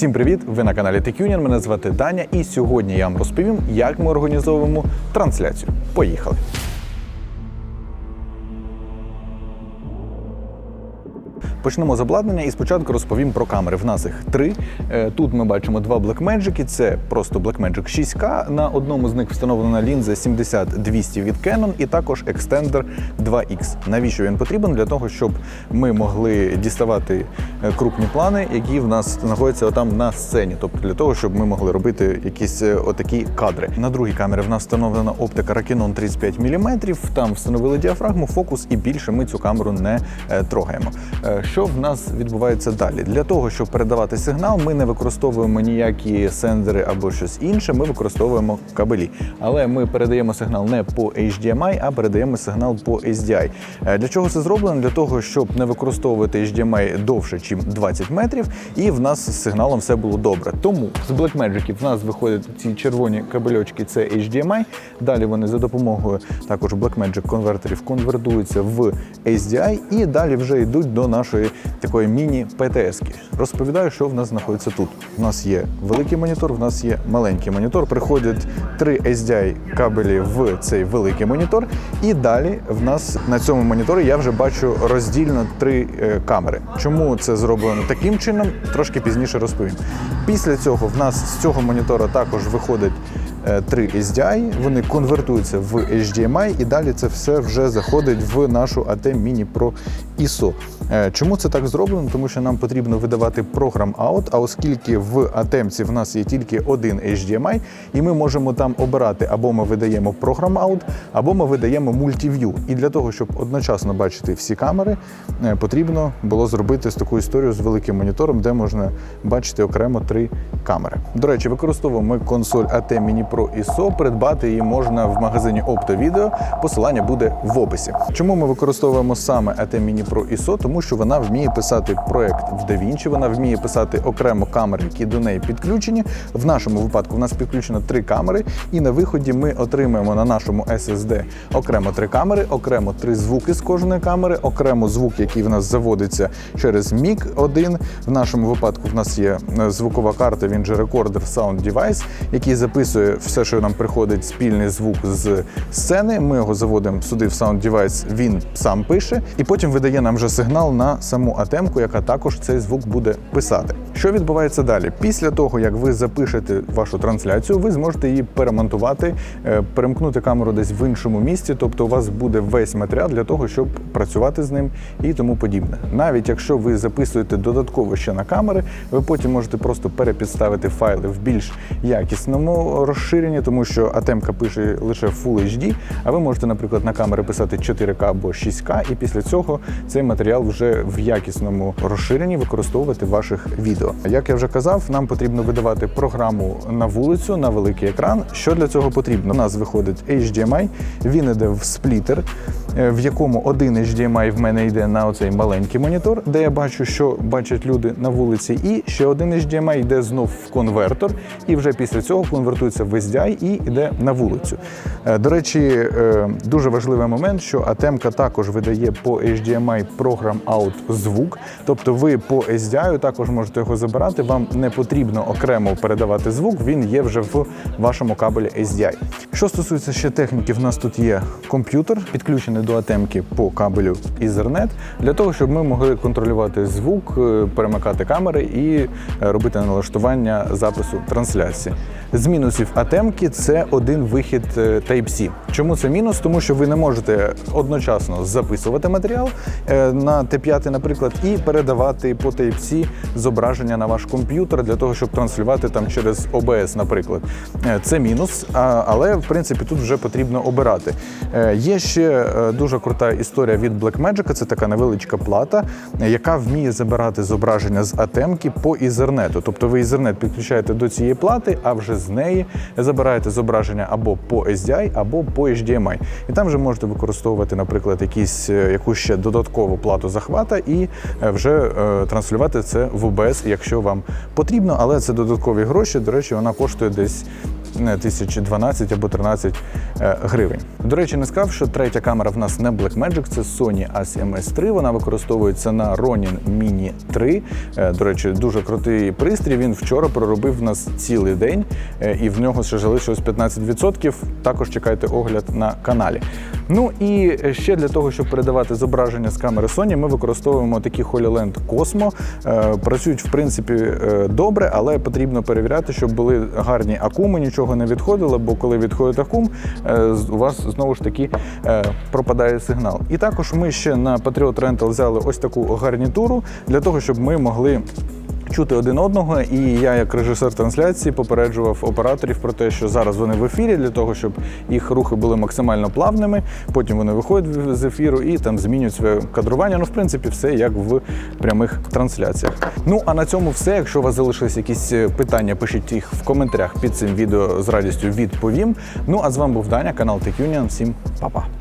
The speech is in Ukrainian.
Всім привіт! Ви на каналі TechUnion, Мене звати Даня, і сьогодні я вам розповім, як ми організовуємо трансляцію. Поїхали! Почнемо з обладнання і спочатку розповім про камери. В нас їх три. Е, Тут ми бачимо два Blackmagic. Це просто Blackmagic 6K. На одному з них встановлена лінза 70-200 від Canon і також екстендер 2X. Навіщо він потрібен? Для того, щоб ми могли діставати е, крупні плани, які в нас знаходяться отам на сцені. Тобто для того, щоб ми могли робити якісь е, отакі кадри. На другій камері в нас встановлена оптика Rakinon 35 мм. Там встановили діафрагму, фокус, і більше ми цю камеру не трогаємо. Що в нас відбувається далі? Для того, щоб передавати сигнал, ми не використовуємо ніякі сенсори або щось інше. Ми використовуємо кабелі. Але ми передаємо сигнал не по HDMI, а передаємо сигнал по SDI. Е, Для чого це зроблено? Для того, щоб не використовувати HDMI довше, ніж 20 метрів, і в нас з сигналом все було добре. Тому з Blackmagic в нас виходять ці червоні кабельочки, це HDMI. Далі вони за допомогою також Blackmagic конвертерів конвертуються в SDI і далі вже йдуть до нашої такої міні-ПТС. Розповідаю, що в нас знаходиться тут. У нас є великий монітор, в нас є маленький монітор. Приходять три SDI кабелі в цей великий монітор, і далі в нас на цьому моніторі я вже бачу роздільно три е, камери. Чому це зроблено таким чином? Трошки пізніше розповім. Після цього в нас з цього монітора також виходить е, три SDI, вони конвертуються в HDMI, і далі це все вже заходить в нашу AT Mini Pro ISO. Е, Чому це так зроблено? Тому що нам потрібно видавати програм out, а оскільки в атемці в нас є тільки один HDMI, і ми можемо там обирати або ми видаємо програм out, або ми видаємо мультив'ю. І для того, щоб одночасно бачити всі камери, е, потрібно було зробити таку історію з великим монітором, де можна бачити окремо три камери. До речі, використовуємо ми консоль AT Mini Pro ISO. Придбати її можна в магазині Opto Посилання буде в описі. Чому ми використовуємо саме AT Mini Pro ISO? Тому що вона вміє писати проект в DaVinci, вона вміє писати окремо камери, які до неї підключені. В нашому випадку в нас підключено три камери, і на виході ми отримаємо на нашому SSD окремо три камери, окремо три звуки з кожної камери, окремо звук, який в нас заводиться через мік 1 В нашому випадку в нас є е, звукова карта, він же рекордер Sound Device, який записує все, що нам приходить спільний звук з сцени. Ми його заводимо сюди в Sound Device, він сам пише, і потім видає нам вже сигнал на саму атемку, яка також цей звук буде писати. Що відбувається далі? Після того, як ви запишете вашу трансляцію, ви зможете її перемонтувати, е, перемкнути камеру десь в іншому місці, тобто у вас буде весь матеріал для того, щоб працювати з ним і тому подібне. Навіть якщо ви записуєте додатково ще на камери, ви потім можете просто перепідставити файли в більш якісному розширенні, тому що атемка пише лише Full HD, а ви можете, наприклад, на камери писати 4К або 6К, і після цього цей матеріал вже в якісному розширенні використовувати ваших відео. Як я вже казав, нам потрібно видавати програму на вулицю на великий екран. Що для цього потрібно? У нас виходить HDMI, він іде в сплітер, в якому один HDMI в мене йде на оцей маленький монітор, де я бачу, що бачать люди на вулиці, і ще один HDMI йде знов в конвертор, і вже після цього конвертується в SDI і йде на вулицю. Е, До речі, е, дуже важливий момент, що атемка також видає по HDMI програм out звук, тобто ви по SDI також можете його забирати. Вам не потрібно окремо передавати звук, він є вже в вашому кабелі SDI. Що стосується ще техніки, в нас тут є комп'ютер, підключений до атемки по кабелю Ethernet, для того, щоб ми могли контролювати звук, е, перемикати камери і е, робити налаштування запису трансляції. З мінусів атемки це один вихід е, Type-C. Чому це мінус? Тому що ви не можете одночасно записувати матеріал на Т5, наприклад, і передавати по Type-C зображення на ваш комп'ютер для того, щоб транслювати там через OBS, наприклад. Це мінус, але в принципі тут вже потрібно обирати. Є ще дуже крута історія від Blackmagic, це така невеличка плата, яка вміє забирати зображення з атемки по ізернету. Тобто ви ізернет підключаєте до цієї плати, а вже з неї забираєте зображення або по SDI, або по HDMI. І там вже можете використовувати, наприклад, якісь, е, якусь ще додаткову плату захвата і е, вже е, транслювати це в OBS, якщо вам потрібно, але це додаткові гроші. До речі, вона коштує десь е, тисяч 12 або 13 е, гривень. До речі, не сказав, що третя камера в нас не Blackmagic, це Sony A7S3. Вона використовується на Ronin Mini 3. Е, До речі, дуже крутий пристрій. Він вчора проробив в нас цілий день, е, і в нього ще залишилось 15%. Також чекайте огляд на каналі. Ну і ще для того, щоб передавати зображення з камери Sony, ми використовуємо такі HoloLens Cosmo. Е, Працюють в принципі е, добре, але потрібно перевіряти, щоб були гарні акуми, нічого не відходило, бо коли відходить акум, е, у вас знову ж таки пропадає сигнал. І також ми ще на Patriot Rental взяли ось таку гарнітуру для того, щоб ми могли. Чути один одного, і я, як режисер трансляції, попереджував операторів про те, що зараз вони в ефірі для того, щоб їх рухи були максимально плавними. Потім вони виходять з ефіру і там змінюють своє кадрування. Ну, в принципі, все як в прямих трансляціях. Ну а на цьому все. Якщо у вас залишились якісь е, питання, пишіть їх в коментарях під цим відео з радістю відповім. Ну а з вами був Даня, канал Tech Union. Всім па-па.